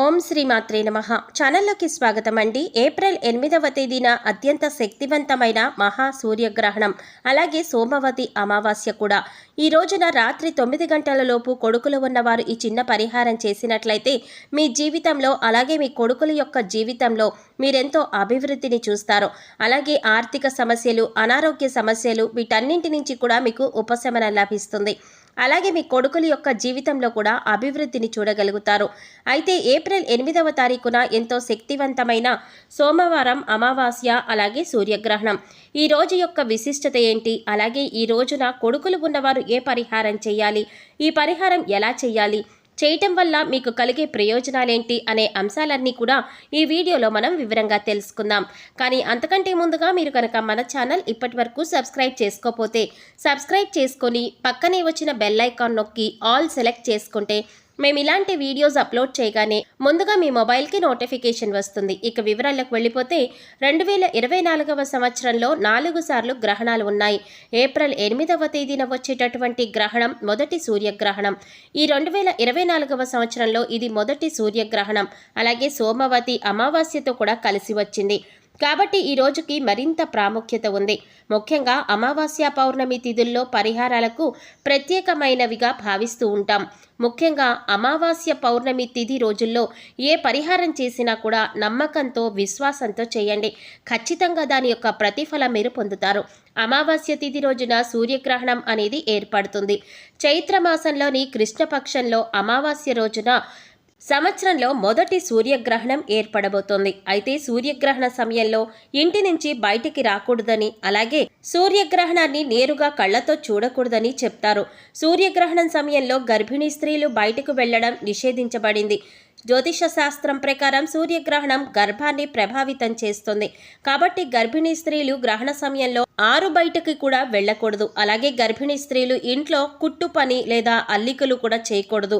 ఓం శ్రీ మాత్రే నమ. ఛానల్లోకి స్వాగతం అండి ఏప్రిల్ ఎనిమిదవ తేదీన అత్యంత శక్తివంతమైన మహా సూర్యగ్రహణం అలాగే సోమవతి అమావాస్య కూడా. ఈ రోజున రాత్రి తొమ్మిది గంటల లోపు కొడుకులు ఉన్నవారు ఈ చిన్న పరిహారం చేసినట్లయితే మీ జీవితంలో అలాగే మీ కొడుకుల యొక్క జీవితంలో మీరెంతో అభివృద్ధిని చూస్తారు అలాగే ఆర్థిక సమస్యలు అనారోగ్య సమస్యలు వీటన్నింటి నుంచి కూడా మీకు ఉపశమనం లభిస్తుంది. అలాగే మీ కొడుకుల యొక్క జీవితంలో కూడా అభివృద్ధిని చూడగలుగుతారు. అయితే ఏప్రిల్ ఎనిమిదవ తారీఖున ఎంతో శక్తివంతమైన సోమవారం అమావాస్య అలాగే సూర్యగ్రహణం. ఈ రోజు యొక్క విశిష్టత ఏంటి? అలాగే ఈ రోజున కొడుకులు ఉన్నవారు ఏ పరిహారం చేయాలి? ఈ పరిహారం ఎలా చేయాలి? చేయటం వల్ల మీకు కలిగే ప్రయోజనాలేంటి అనే అంశాలన్నీ కూడా ఈ వీడియోలో మనం వివరంగా తెలుసుకుందాం. కానీ అంతకంటే ముందుగా మీరు కనుక మన ఛానల్ ఇప్పటి వరకు సబ్స్క్రైబ్ చేసుకోకపోతే సబ్స్క్రైబ్ చేసుకొని పక్కనే వచ్చిన బెల్ ఐకాన్ నొక్కి ఆల్ సెలెక్ట్ చేసుకుంటే మేము ఇలాంటి వీడియోస్ అప్లోడ్ చేయగానే ముందుగా మీ మొబైల్కి నోటిఫికేషన్ వస్తుంది. ఇక వివరాలకు వెళ్ళిపోతే రెండు వేల ఇరవై నాలుగవ సంవత్సరంలో నాలుగు సార్లు గ్రహణాలు ఉన్నాయి. ఏప్రిల్ ఎనిమిదవ తేదీన వచ్చేటటువంటి గ్రహణం మొదటి సూర్యగ్రహణం. ఈ రెండు వేల ఇరవై నాలుగవ సంవత్సరంలో ఇది మొదటి సూర్యగ్రహణం. అలాగే సోమవతి అమావాస్యతో కూడా కలిసి వచ్చింది. కాబట్టి ఈ రోజుకి మరింత ప్రాముఖ్యత ఉంది. ముఖ్యంగా అమావాస్య పౌర్ణమి తిథుల్లో పరిహారాలకు ప్రత్యేకమైనవిగా భావిస్తూ ఉంటాం. ముఖ్యంగా అమావాస్య పౌర్ణమి తిథి రోజుల్లో ఏ పరిహారం చేసినా కూడా నమ్మకంతో విశ్వాసంతో చేయండి. ఖచ్చితంగా దాని యొక్క ప్రతిఫలం మీరు పొందుతారు. అమావాస్య తిథి రోజున సూర్యగ్రహణం అనేది ఏర్పడుతుంది. చైత్రమాసంలోని కృష్ణపక్షంలో అమావాస్య రోజున సంవత్సరంలో మొదటి సూర్యగ్రహణం ఏర్పడబోతోంది. అయితే సూర్యగ్రహణ సమయంలో ఇంటి నుంచి బయటికి రాకూడదని అలాగే సూర్యగ్రహణాన్ని నేరుగా కళ్ళతో చూడకూడదని చెప్తారు. సూర్యగ్రహణం సమయంలో గర్భిణీ స్త్రీలు బయటకు వెళ్ళడం నిషేధించబడింది. జ్యోతిష శాస్త్రం ప్రకారం సూర్యగ్రహణం గర్భాన్ని ప్రభావితం చేస్తుంది. కాబట్టి గర్భిణీ స్త్రీలు గ్రహణ సమయంలో ఆరు బయటకి కూడా వెళ్ళకూడదు. అలాగే గర్భిణీ స్త్రీలు ఇంట్లో కుట్టు పని లేదా అల్లికలు కూడా చేయకూడదు.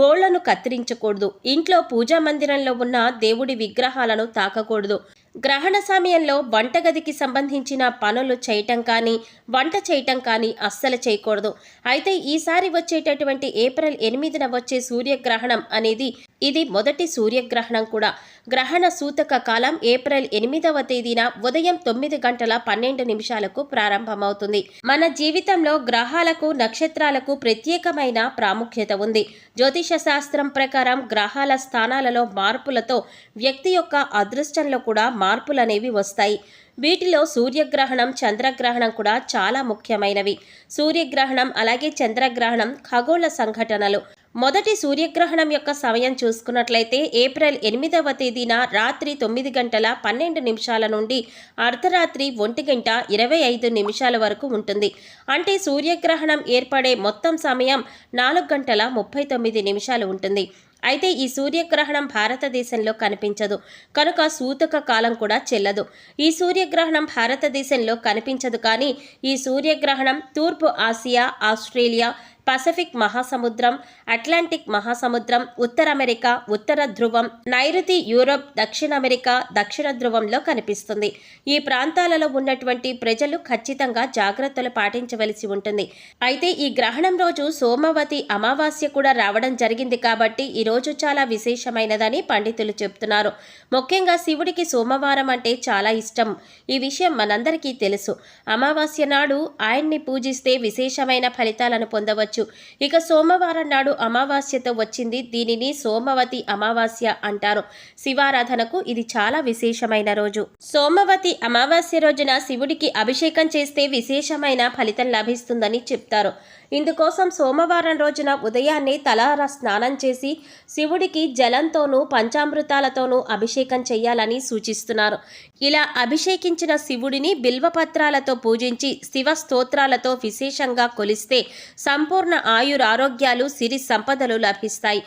గోళ్ళను కత్తిరించకూడదు. ఇంట్లో పూజా మందిరంలో ఉన్న దేవుడి విగ్రహాలను తాకకూడదు. గ్రహణ సమయంలో వంటగదికి సంబంధించిన పనులు చేయటం కానీ వంట చేయటం కానీ అస్సలు చేయకూడదు. అయితే ఈసారి వచ్చేటటువంటి ఏప్రిల్ ఎనిమిదిన వచ్చే సూర్యగ్రహణం అనేది ఇది మొదటి సూర్యగ్రహణం కూడా. గ్రహణ సూతక కాలం ఏప్రిల్ ఎనిమిదవ తేదీన ఉదయం తొమ్మిది గంటల పన్నెండు నిమిషాలకు ప్రారంభమవుతుంది. మన జీవితంలో గ్రహాలకు నక్షత్రాలకు ప్రత్యేకమైన ప్రాముఖ్యత ఉంది. జ్యోతిష శాస్త్రం ప్రకారం గ్రహాల స్థానాలలో మార్పులతో వ్యక్తి యొక్క అదృష్టంలో కూడా మార్పులనేవి వస్తాయి. వీటిలో సూర్యగ్రహణం చంద్రగ్రహణం కూడా చాలా ముఖ్యమైనవి. సూర్యగ్రహణం అలాగే చంద్రగ్రహణం ఖగోళ సంఘటనలు మొదటి సూర్యగ్రహణం యొక్క సమయం చూసుకున్నట్లయితే ఏప్రిల్ ఎనిమిదవ తేదీన రాత్రి తొమ్మిది గంటల పన్నెండు నిమిషాల నుండి అర్ధరాత్రి ఒంటి గంట ఇరవై ఐదు నిమిషాల వరకు ఉంటుంది. అంటే సూర్యగ్రహణం ఏర్పడే మొత్తం సమయం నాలుగు గంటల ముప్పై తొమ్మిది నిమిషాలు ఉంటుంది. అయితే ఈ సూర్యగ్రహణం భారతదేశంలో కనిపించదు. కనుక సూతక కాలం కూడా చెల్లదు. ఈ సూర్యగ్రహణం భారతదేశంలో కనిపించదు కానీ ఈ సూర్యగ్రహణం తూర్పు ఆసియా ఆస్ట్రేలియా పసిఫిక్ మహాసముద్రం అట్లాంటిక్ మహాసముద్రం ఉత్తర అమెరికా ఉత్తర ధ్రువం నైరుతి యూరోప్ దక్షిణ అమెరికా దక్షిణ ధ్రువంలో కనిపిస్తుంది. ఈ ప్రాంతాలలో ఉన్నటువంటి ప్రజలు ఖచ్చితంగా జాగ్రత్తలు పాటించవలసి ఉంటుంది. అయితే ఈ గ్రహణం రోజు సోమవతి అమావాస్య కూడా రావడం జరిగింది కాబట్టి ఈ రోజు చాలా విశేషమైనదని పండితులు చెప్తున్నారు. ముఖ్యంగా శివుడికి సోమవారం అంటే చాలా ఇష్టం. ఈ విషయం మనందరికీ తెలుసు. అమావాస్య నాడు ఆయన్ని పూజిస్తే విశేషమైన ఫలితాలను పొందవచ్చు. ఇక సోమవారం నాడు అమావాస్యతో వచ్చింది. దీనిని సోమవతి అమావాస్య అంటారు. శివారాధనకు ఇది చాలా విశేషమైన రోజు. సోమవతి అమావాస్య రోజున శివుడికి అభిషేకం చేస్తే విశేషమైన ఫలితం లభిస్తుందని చెప్తారు. ఇందుకోసం సోమవారం రోజున ఉదయాన్నే తలార స్నానం చేసి శివుడికి జలంతోనూ పంచామృతాలతోనూ అభిషేకం చేయాలని సూచిస్తున్నారు. ఇలా అభిషేకించిన శివుడిని బిల్వపత్రాలతో పూజించి శివ స్తోత్రాలతో విశేషంగా కొలిస్తే సంపూర్ణ ఆయురారోగ్యాలు సిరి సంపదలు లభిస్తాయి.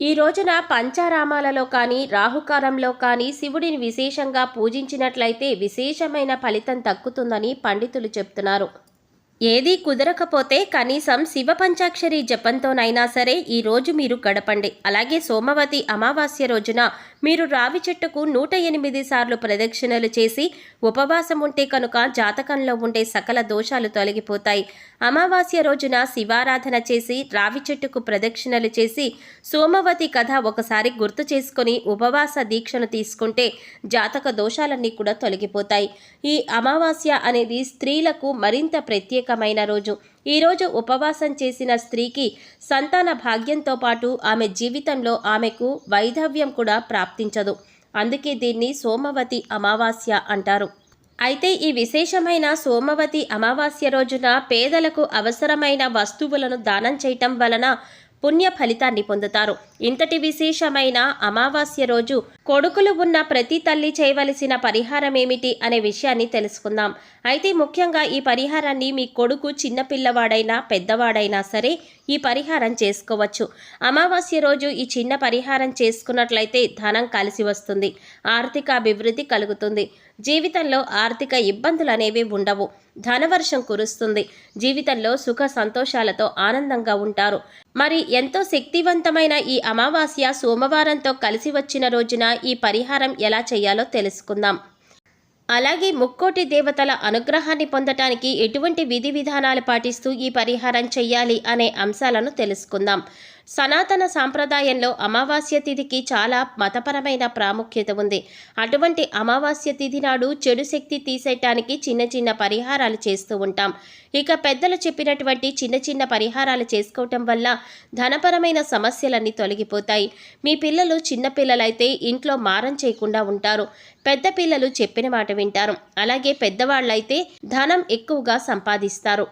ఈ రోజున పంచారామాలలో కానీ రాహుకారంలో కానీ శివుడిని విశేషంగా పూజించినట్లయితే విశేషమైన ఫలితం దక్కుతుందని పండితులు చెప్తున్నారు. ఏదీ కుదరకపోతే కనీసం శివ పంచాక్షరి జపంతోనైనా సరే ఈ రోజు మీరు గడపండి. అలాగే సోమవతి అమావాస్య రోజున మీరు రావి చెట్టుకు నూట ఎనిమిది సార్లు ప్రదక్షిణలు చేసి ఉపవాసం ఉంటే కనుక జాతకంలో ఉండే సకల దోషాలు తొలగిపోతాయి. అమావాస్య రోజున శివారాధన చేసి రావి చెట్టుకు ప్రదక్షిణలు చేసి సోమవతి కథ ఒకసారి గుర్తు చేసుకొని ఉపవాస దీక్షను తీసుకుంటే జాతక దోషాలన్నీ కూడా తొలగిపోతాయి. ఈ అమావాస్య అనేది స్త్రీలకు మరింత ప్రత్యేక ప్రత్యేకమైన రోజు. ఈరోజు ఉపవాసం చేసిన స్త్రీకి సంతాన భాగ్యంతో పాటు ఆమె జీవితంలో ఆమెకు వైధవ్యం కూడా ప్రాప్తించదు. అందుకే దీన్ని సోమవతి అమావాస్య అంటారు. అయితే ఈ విశేషమైన సోమవతి అమావాస్య రోజున పేదలకు అవసరమైన వస్తువులను దానం చేయటం వలన పుణ్య ఫలితాన్ని పొందుతారు. ఇంతటి విశేషమైన అమావాస్య రోజు కొడుకులు ఉన్న ప్రతి తల్లి చేయవలసిన పరిహారం ఏమిటి అనే విషయాన్ని తెలుసుకుందాం. అయితే ముఖ్యంగా ఈ పరిహారాన్ని మీ కొడుకు చిన్నపిల్లవాడైనా పెద్దవాడైనా సరే ఈ పరిహారం చేసుకోవచ్చు. అమావాస్య రోజు ఈ చిన్న పరిహారం చేసుకున్నట్లయితే ధనం కలిసి వస్తుంది. ఆర్థిక అభివృద్ధి కలుగుతుంది. జీవితంలో ఆర్థిక ఇబ్బందులు అనేవి ఉండవు. ధనవర్షం కురుస్తుంది. జీవితంలో సుఖ సంతోషాలతో ఆనందంగా ఉంటారు. మరి ఎంతో శక్తివంతమైన ఈ అమావాస్య సోమవారంతో కలిసి వచ్చిన రోజున ఈ పరిహారం ఎలా చేయాలో తెలుసుకుందాం. అలాగే ముక్కోటి దేవతల అనుగ్రహాన్ని పొందటానికి ఎటువంటి విధి విధానాలు పాటిస్తూ ఈ పరిహారం చెయ్యాలి అనే అంశాలను తెలుసుకుందాం. సనాతన సాంప్రదాయంలో అమావాస్య తిథికి చాలా మతపరమైన ప్రాముఖ్యత ఉంది. అటువంటి అమావాస్య తిథి నాడు చెడు శక్తి తీసేయటానికి చిన్న చిన్న పరిహారాలు చేస్తూ ఉంటాం. ఇక పెద్దలు చెప్పినటువంటి చిన్న చిన్న పరిహారాలు చేసుకోవటం వల్ల ధనపరమైన సమస్యలన్నీ తొలగిపోతాయి. మీ పిల్లలు చిన్న పిల్లలైతే ఇంట్లో మారం చేయకుండా ఉంటారు. పెద్ద పిల్లలు చెప్పిన మాట వింటారు. అలాగే పెద్దవాళ్ళైతే ధనం ఎక్కువగా సంపాదిస్తారు.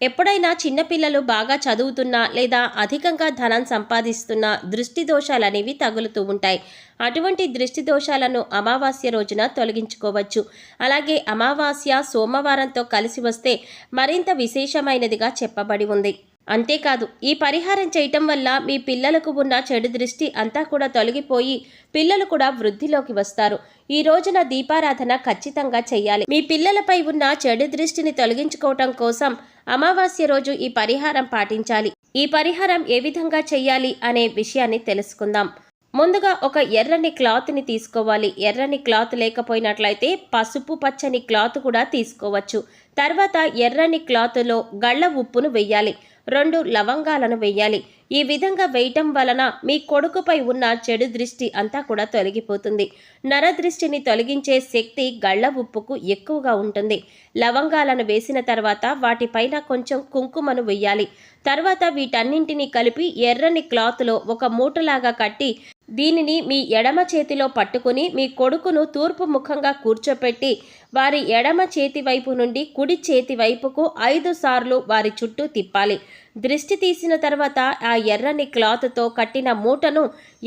ఎప్పుడైనా చిన్నపిల్లలు బాగా చదువుతున్నా లేదా అధికంగా ధనం సంపాదిస్తున్నా దృష్టి దోషాలు అనేవి తగులుతూ ఉంటాయి. అటువంటి దృష్టి దోషాలను అమావాస్య రోజున తొలగించుకోవచ్చు. అలాగే అమావాస్య సోమవారంతో కలిసి వస్తే మరింత విశేషమైనదిగా చెప్పబడి ఉంది. అంతేకాదు ఈ పరిహారం చేయటం వల్ల మీ పిల్లలకు ఉన్న చెడు దృష్టి అంతా కూడా తొలగిపోయి పిల్లలు కూడా వృద్ధిలోకి వస్తారు. ఈ రోజున దీపారాధన ఖచ్చితంగా చేయాలి. మీ పిల్లలపై ఉన్న చెడు దృష్టిని తొలగించుకోవటం కోసం అమావాస్య రోజు ఈ పరిహారం పాటించాలి. ఈ పరిహారం ఏ విధంగా చేయాలి అనే విషయాన్ని తెలుసుకుందాం. ముందుగా ఒక ఎర్రని క్లాత్ని తీసుకోవాలి. ఎర్రని క్లాత్ లేకపోయినట్లయితే పసుపు పచ్చని క్లాత్ కూడా తీసుకోవచ్చు. తర్వాత ఎర్రని క్లాత్లో గళ్ళ ఉప్పును వెయ్యాలి రెండు లవంగాలను వేయాలి. ఈ విధంగా వేయటం వలన మీ కొడుకుపై ఉన్న చెడు దృష్టి అంతా కూడా తొలగిపోతుంది. నరదృష్టిని తొలగించే శక్తి గళ్ళ ఉప్పుకు ఎక్కువగా ఉంటుంది. లవంగాలను వేసిన తర్వాత వాటిపైన కొంచెం కుంకుమను వెయ్యాలి తర్వాత వీటన్నింటినీ కలిపి ఎర్రని క్లాత్లో ఒక మూటలాగా కట్టి దీనిని మీ ఎడమ చేతిలో పట్టుకుని మీ కొడుకును తూర్పు ముఖంగా కూర్చోపెట్టి వారి ఎడమ చేతి వైపు నుండి కుడి చేతి వైపుకు ఐదు సార్లు వారి చుట్టూ తిప్పాలి. దృష్టి తీసిన తర్వాత ఆ ఎర్రని క్లాత్తో కట్టిన మూటను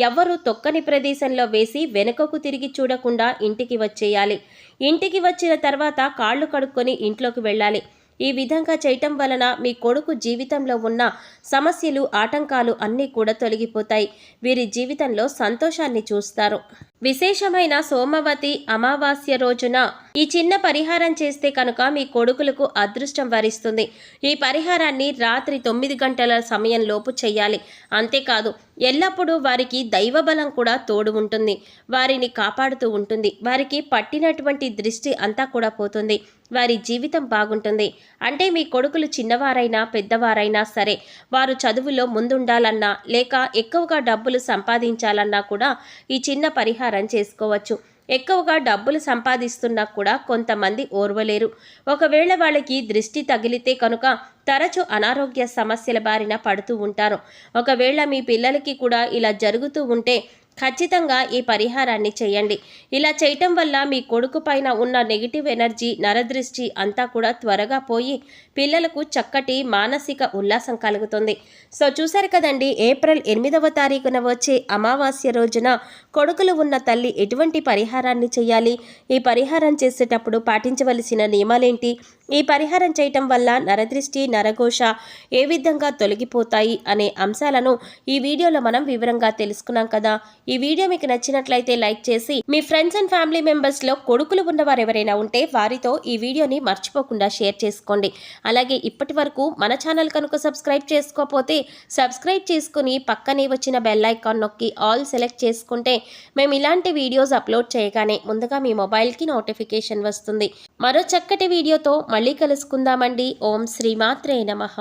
ఎవ్వరూ తొక్కని ప్రదేశంలో వేసి వెనుకకు తిరిగి చూడకుండా ఇంటికి వచ్చేయాలి. ఇంటికి వచ్చిన తర్వాత కాళ్ళు కడుక్కొని ఇంట్లోకి వెళ్ళాలి. ఈ విధంగా చేయటం వలన మీ కొడుకు జీవితంలో ఉన్న సమస్యలు ఆటంకాలు అన్నీ కూడా తొలగిపోతాయి. వీరి జీవితంలో సంతోషాన్ని చూస్తారు. విశేషమైన సోమవతి అమావాస్య రోజున ఈ చిన్న పరిహారం చేస్తే కనుక మీ కొడుకులకు అదృష్టం వరిస్తుంది. ఈ పరిహారాన్ని రాత్రి తొమ్మిది గంటల సమయంలోపు చేయాలి. అంతేకాదు ఎల్లప్పుడూ వారికి దైవబలం కూడా తోడు ఉంటుంది. వారిని కాపాడుతూ ఉంటుంది. వారికి పట్టినటువంటి దృష్టి అంతా కూడా పోతుంది. వారి జీవితం బాగుంటుంది. అంటే మీ కొడుకులు చిన్నవారైనా పెద్దవారైనా సరే వారు చదువులో ముందుండాలన్నా లేక ఎక్కువగా డబ్బులు సంపాదించాలన్నా కూడా ఈ చిన్న పరిహారం చేసుకోవచ్చు. ఎక్కువగా డబ్బులు సంపాదిస్తున్నా కూడా కొంతమంది ఓర్వలేరు. ఒకవేళ వాళ్ళకి దృష్టి తగిలితే కనుక తరచు అనారోగ్య సమస్యల బారిన పడుతూ ఉంటారు. ఒకవేళ మీ పిల్లలకి కూడా ఇలా జరుగుతూ ఉంటే ఖచ్చితంగా ఈ పరిహారాన్ని చేయండి. ఇలా చేయటం వల్ల మీ కొడుకు పైన ఉన్న నెగిటివ్ ఎనర్జీ నరదృష్టి అంతా కూడా త్వరగా పోయి పిల్లలకు చక్కటి మానసిక ఉల్లాసం కలుగుతుంది. సో చూశారు కదండి ఏప్రిల్ ఎనిమిదవ తారీఖున వచ్చే అమావాస్య రోజున కొడుకులు ఉన్న తల్లి ఎటువంటి పరిహారాన్ని చేయాలి? ఈ పరిహారం చేసేటప్పుడు పాటించవలసిన నియమాలేంటి? ఈ పరిహారం చేయటం వల్ల నరదృష్టి నరఘోష ఏ విధంగా తొలగిపోతాయి అనే అంశాలను ఈ వీడియోలో మనం వివరంగా తెలుసుకున్నాం కదా. ఈ వీడియో మీకు నచ్చినట్లయితే లైక్ చేసి మీ ఫ్రెండ్స్ అండ్ ఫ్యామిలీ మెంబర్స్లో కొడుకులు ఉన్నవారు ఎవరైనా ఉంటే వారితో ఈ వీడియోని మర్చిపోకుండా షేర్ చేసుకోండి. అలాగే ఇప్పటి వరకు మన ఛానల్ కనుక సబ్స్క్రైబ్ చేసుకోకపోతే సబ్స్క్రైబ్ చేసుకుని పక్కనే వచ్చిన బెల్ ఐకాన్ నొక్కి ఆల్ సెలెక్ట్ చేసుకుంటే మేము ఇలాంటి వీడియోస్ అప్లోడ్ చేయగానే ముందుగా మీ మొబైల్కి నోటిఫికేషన్ వస్తుంది. మరో చక్కటి వీడియోతో మళ్ళీ కలుసుకుందామండి. ఓం శ్రీమాత్రే నమః.